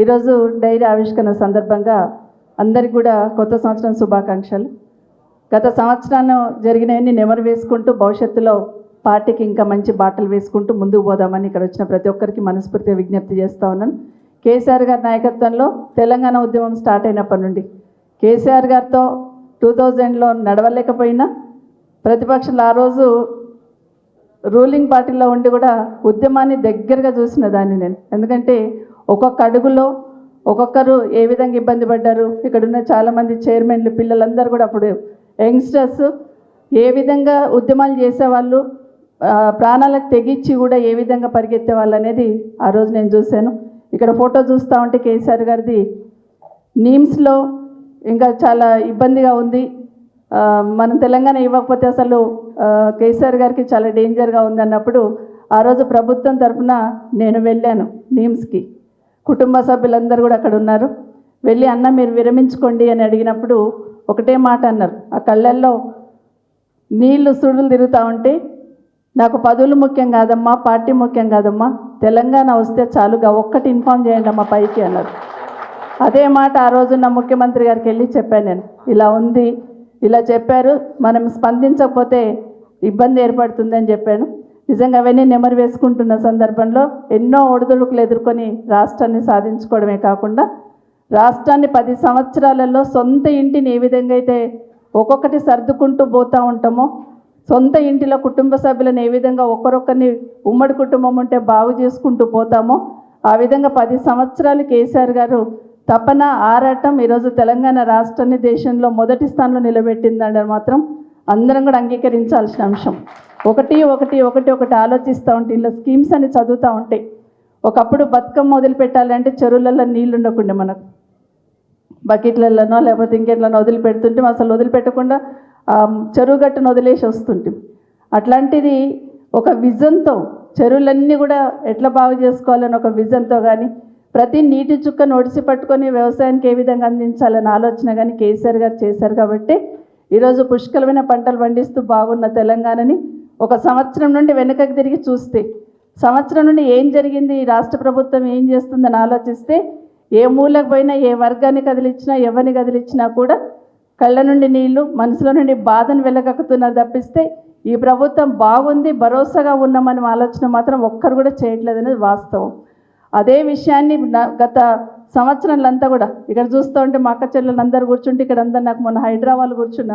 ఈరోజు డైరీ ఆవిష్కరణ సందర్భంగా అందరికి కూడా కొత్త సంవత్సరం శుభాకాంక్షలు. గత సంవత్సరాన్ని జరిగినవన్నీ నెమరు వేసుకుంటూ భవిష్యత్తులో పార్టీకి ఇంకా మంచి బాటలు వేసుకుంటూ ముందుకు పోదామని ఇక్కడ వచ్చిన ప్రతి ఒక్కరికి మనస్ఫూర్తిగా విజ్ఞప్తి చేస్తూ ఉన్నాను. కేసీఆర్ గారి నాయకత్వంలో తెలంగాణ ఉద్యమం స్టార్ట్ అయినప్పటి నుండి కేసీఆర్ గారితో టూ థౌజండ్లో నడవలేకపోయినా ప్రతిపక్షాలు ఆ రోజు రూలింగ్ పార్టీలో ఉండి కూడా ఉద్యమాన్ని దగ్గరగా చూసిన దాన్ని నేను. ఎందుకంటే ఒక్కొక్క అడుగులో ఒక్కొక్కరు ఏ విధంగా ఇబ్బంది పడ్డారు. ఇక్కడున్న చాలామంది చైర్మన్లు పిల్లలందరూ కూడా అప్పుడు యంగ్స్టర్స్ ఏ విధంగా ఉద్యమాలు చేసేవాళ్ళు ప్రాణాలకు తెగించి కూడా ఏ విధంగా పరిగెత్తే వాళ్ళు అనేది ఆ రోజు నేను చూశాను. ఇక్కడ ఫోటో చూస్తూ ఉంటే కేసీఆర్ గారిది నీమ్స్లో ఇంకా చాలా ఇబ్బందిగా ఉంది. మనం తెలంగాణ ఇవ్వకపోతే అసలు కేసీఆర్ గారికి చాలా డేంజర్గా ఉంది అన్నప్పుడు ఆ రోజు ప్రభుత్వం తరఫున నేను వెళ్ళాను నీమ్స్కి. కుటుంబ సభ్యులందరూ కూడా అక్కడ ఉన్నారు. వెళ్ళి అన్న మీరు విరమించుకోండి అని అడిగినప్పుడు ఒకటే మాట అన్నారు. ఆ కళ్ళల్లో నీళ్ళు సుడులు తిరుగుతూ ఉంటే నాకు పదవులు ముఖ్యం కాదమ్మా పార్టీ ముఖ్యం కాదమ్మా. తెలంగాణ వస్తే చాలుగా ఒక్కటి ఇన్ఫామ్ చేయండి అమ్మా పైకి అన్నారు. అదే మాట ఆ రోజు నా ముఖ్యమంత్రి గారికి వెళ్ళి చెప్పాను నేను. ఇలా ఉంది ఇలా చెప్పారు మనం స్పందించకపోతే ఇబ్బంది ఏర్పడుతుందని చెప్పాను. నిజంగా అవన్నీ నెమరు వేసుకుంటున్న సందర్భంలో ఎన్నో ఒడిదుడుకులు ఎదుర్కొని రాష్ట్రాన్ని సాధించుకోవడమే కాకుండా రాష్ట్రాన్ని పది సంవత్సరాలలో సొంత ఇంటిని ఏ విధంగా అయితే ఒక్కొక్కటి సర్దుకుంటూ పోతూ ఉంటామో సొంత ఇంటిలో కుటుంబ సభ్యులను ఏ విధంగా ఒకరొకరిని ఉమ్మడి కుటుంబం ఉంటే బాగు చేసుకుంటూ పోతామో ఆ విధంగా పది సంవత్సరాలు కేసీఆర్ గారు తపన ఆరాటం ఈరోజు తెలంగాణ రాష్ట్రాన్ని దేశంలో మొదటి స్థానంలో నిలబెట్టిందని మాత్రం అందరం కూడా అంగీకరించాల్సిన అంశం. ఒకటి ఒకటి ఒకటి ఒకటి ఆలోచిస్తూ ఉంటే ఇలా స్కీమ్స్ అని చదువుతూ ఉంటాయి ఒకప్పుడు బతుకమ్మ వదిలిపెట్టాలంటే చెరువులలో నీళ్ళు ఉండకుండా మనకు. బకెట్లలోనో లేకపోతే ఇంకెట్లనో వదిలిపెడుతుంటే అసలు వదిలిపెట్టకుండా చెరువు గట్టును వదిలేసి వస్తుంటాం అట్లాంటిది ఒక విజన్తో చెరువులన్నీ కూడా ఎట్లా బాగు చేసుకోవాలని ఒక విజన్తో కానీ ప్రతి నీటి చుక్కను నొడిసి పట్టుకొని వ్యవసాయానికి ఏ విధంగా అందించాలని ఆలోచన కానీ కేసీఆర్ గారు చేశారు కాబట్టి ఈరోజు పుష్కలమైన పంటలు పండిస్తూ బాగున్న తెలంగాణని ఒక సంవత్సరం నుండి వెనుకకు తిరిగి చూస్తే సంవత్సరం నుండి ఏం జరిగింది ఈ రాష్ట్ర ప్రభుత్వం ఏం చేస్తుందని ఆలోచిస్తే ఏ మూలకు పోయినా ఏ వర్గాన్ని కదిలించినా ఎవరిని కదిలించినా కూడా కళ్ళ నుండి నీళ్ళు మనసులో నుండి బాధను వెళ్ళగక్కుతున్నారు తప్పిస్తే ఈ ప్రభుత్వం బాగుంది భరోసాగా ఉన్నామని ఆలోచన మాత్రం ఒక్కరు కూడా చేయట్లేదు అనేది వాస్తవం. అదే విషయాన్ని నా- గత సంవత్సరాలంతా కూడా ఇక్కడ చూస్తూ ఉంటే మా అక్క చెల్లెలు అందరు కూర్చుంటే ఇక్కడ అందరు నాకు మొన్న హైదరాబాద్ కూర్చున్న.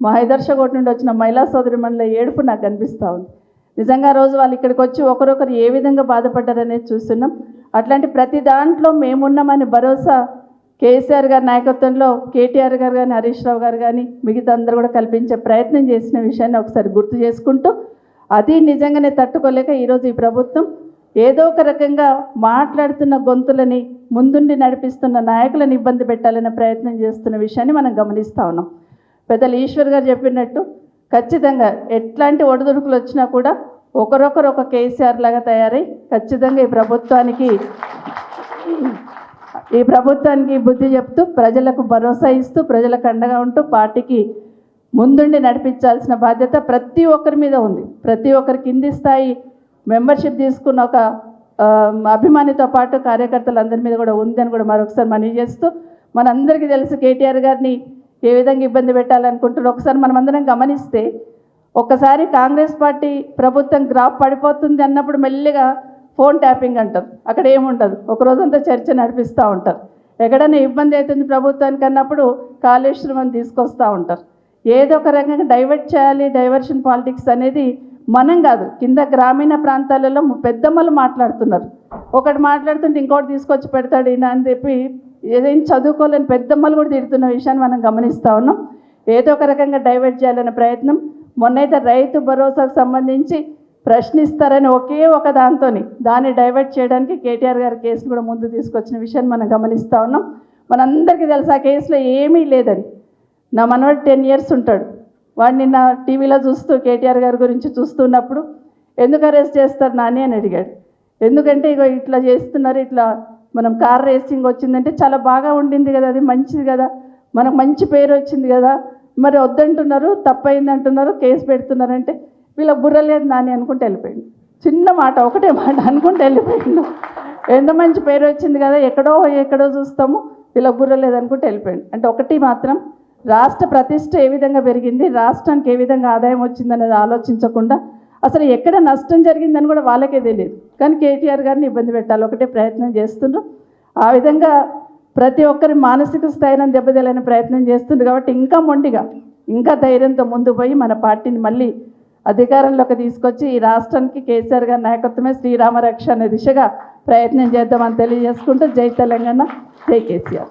మా హైదర్షకోట నుండి వచ్చిన మహిళా సోదరి మనలో ఏడుపు నాకు కనిపిస్తూ ఉంది. నిజంగా రోజు వాళ్ళు ఇక్కడికి వచ్చి ఒకరొకరు ఏ విధంగా బాధపడ్డారనేది చూస్తున్నాం. అట్లాంటి ప్రతి దాంట్లో మేమున్నామని భరోసా కేసీఆర్ గారి నాయకత్వంలో కేటీఆర్ గారు కానీ హరీష్ రావు గారు కానీ మిగతా అందరూ కూడా కల్పించే ప్రయత్నం చేసిన విషయాన్ని ఒకసారి గుర్తు చేసుకుంటూ అది నిజంగానే తట్టుకోలేక ఈరోజు ఈ ప్రభుత్వం ఏదో ఒక రకంగా మాట్లాడుతున్న గొంతులని ముందుండి నడిపిస్తున్న నాయకులను ఇబ్బంది పెట్టాలనే ప్రయత్నం చేస్తున్న విషయాన్ని మనం గమనిస్తూ ఉన్నాం. పెద్దలు ఈశ్వర్ గారు చెప్పినట్టు ఖచ్చితంగా ఎట్లాంటి ఒడిదుడుకులు వచ్చినా కూడా ఒకరొకరు ఒక కేసీఆర్ లాగా తయారై ఖచ్చితంగా ఈ ప్రభుత్వానికి ఈ ప్రభుత్వానికి బుద్ధి చెప్తూ ప్రజలకు భరోసా ఇస్తూ ప్రజలకు అండగా ఉంటూ పార్టీకి ముందుండి నడిపించాల్సిన బాధ్యత ప్రతి ఒక్కరి మీద ఉంది. ప్రతి ఒక్కరి కింది స్థాయి మెంబర్షిప్ తీసుకున్న ఒక అభిమానితో పాటు కార్యకర్తలందరి మీద కూడా ఉందని కూడా మరొకసారి మనవి చేస్తూ మనందరికీ తెలుసు కేటీఆర్ గారిని ఏ విధంగా ఇబ్బంది పెట్టాలనుకుంటున్నారు. ఒకసారి మనం అందరం గమనిస్తే ఒక్కసారి కాంగ్రెస్ పార్టీ ప్రభుత్వం గ్రాఫ్ పడిపోతుంది అన్నప్పుడు మెల్లిగా ఫోన్ ట్యాపింగ్ అంటారు అక్కడ ఏముండదు. ఒక రోజంతా చర్చ నడిపిస్తూ ఉంటారు. ఎక్కడైనా ఇబ్బంది అవుతుంది ప్రభుత్వానికి అన్నప్పుడు కాళేశ్వరం అని తీసుకొస్తూ ఉంటారు. ఏదో ఒక రకంగా డైవర్ట్ చేయాలి డైవర్షన్ పాలిటిక్స్ అనేది మనం కాదు కింద గ్రామీణ ప్రాంతాలలో పెద్దమ్మలు మాట్లాడుతున్నారు. ఒకటి మాట్లాడుతుంటే ఇంకోటి తీసుకొచ్చి పెడతాడు ఈయన అని చెప్పి ఏదైనా చదువుకోలేని పెద్దమ్మలు కూడా తిడుతున్న విషయాన్ని మనం గమనిస్తూ ఉన్నాం. ఏదో ఒక రకంగా డైవర్ట్ చేయాలనే ప్రయత్నం. మొన్నైతే రైతు భరోసాకు సంబంధించి ప్రశ్నిస్తారని ఒకే ఒక దాంతోని దాన్ని డైవర్ట్ చేయడానికి కేటీఆర్ గారి కేసు కూడా ముందు తీసుకొచ్చిన విషయాన్ని మనం గమనిస్తూ ఉన్నాం. మనందరికీ తెలుసు ఆ కేసులో ఏమీ లేదని. నా మనవాడు టెన్ ఇయర్స్ ఉంటాడు. వాడు నిన్న టీవీలో చూస్తూ కేటీఆర్ గారి గురించి చూస్తున్నప్పుడు ఎందుకు అరెస్ట్ చేస్తారు నాని అని అడిగాడు. ఎందుకంటే ఇగో ఇట్లా చేస్తున్నారు ఇట్లా మనం కార్ రేసింగ్ వచ్చిందంటే చాలా బాగా ఉండింది కదా అది మంచిది కదా మనకు మంచి పేరు వచ్చింది కదా మరి వద్దంటున్నారు తప్పైంది అంటున్నారు కేసు పెడుతున్నారంటే వీళ్ళ బుర్ర లేదు నాని అనుకుంటే వెళ్ళిపోయింది చిన్న మాట ఒకటే మాట అనుకుంటే వెళ్ళిపోయిండు. ఎంత మంచి పేరు వచ్చింది కదా ఎక్కడో ఎక్కడో చూస్తాము వీళ్ళకి బుర్ర లేదనుకుంటే వెళ్ళిపోయింది అంటే ఒకటి మాత్రం రాష్ట్ర ప్రతిష్ట ఏ విధంగా పెరిగింది రాష్ట్రానికి ఏ విధంగా ఆదాయం వచ్చిందనేది ఆలోచించకుండా అసలు ఎక్కడ నష్టం జరిగిందని కూడా వాళ్ళకే తెలియదు. కానీ కేటీఆర్ గారిని ఇబ్బంది పెట్టాలి. ఒకటే ప్రయత్నం చేస్తుండ్రు. ఆ విధంగా ప్రతి ఒక్కరి మానసిక స్థాయిని దెబ్బతీయాలని ప్రయత్నం చేస్తుండ్రు. కాబట్టి ఇంకా మొండిగా ఇంకా ధైర్యంతో ముందు పోయి మన పార్టీని మళ్ళీ అధికారంలోకి తీసుకొచ్చి ఈ రాష్ట్రానికి కేసీఆర్ గారి నాయకత్వమే శ్రీరామరక్ష అనే దిశగా ప్రయత్నం చేద్దామని తెలియజేసుకుంటూ జై తెలంగాణ జై కేసీఆర్.